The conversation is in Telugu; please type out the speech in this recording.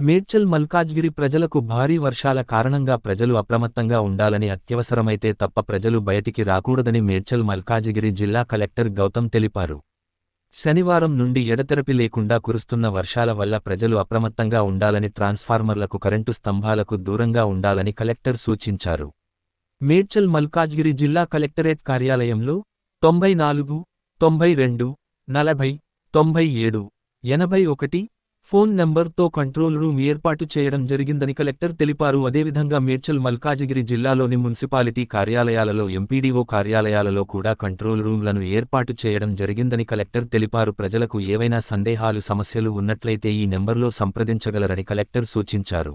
మేడ్చల్ మల్కాజ్గిరి ప్రజలకు భారీ వర్షాల కారణంగా ప్రజలు అప్రమత్తంగా ఉండాలని అత్యవసరమైతే తప్ప ప్రజలు బయటికి రాకూడదని మేడ్చల్ మల్కాజిగిరి జిల్లా కలెక్టర్ గౌతమ్ తెలిపారు. శనివారం నుండి ఎడతెరపి లేకుండా కురుస్తున్న వర్షాల వల్ల ప్రజలు అప్రమత్తంగా ఉండాలని ట్రాన్స్ఫార్మర్లకు కరెంటు స్తంభాలకు దూరంగా ఉండాలని కలెక్టర్ సూచించారు. మేడ్చల్ మల్కాజ్గిరి జిల్లా కలెక్టరేట్ కార్యాలయంలో తొంభై నాలుగు తొంభై రెండు నలభై తొంభై ఏడు ఎనభై ఒకటి ఫోన్ నంబర్తో కంట్రోల్ రూమ్ ఏర్పాటు చేయడం జరిగిందని కలెక్టర్ తెలిపారు. అదేవిధంగా మేడ్చల్ మల్కాజిగిరి జిల్లాలోని మున్సిపాలిటీ కార్యాలయాలలో ఎంపీడీఓ కార్యాలయాలలో కూడా కంట్రోల్ రూమ్లను ఏర్పాటు చేయడం జరిగిందని కలెక్టర్ తెలిపారు. ప్రజలకు ఏవైనా సందేహాలు సమస్యలు ఉన్నట్లయితే ఈ నెంబర్లో సంప్రదించగలరని కలెక్టర్ సూచించారు.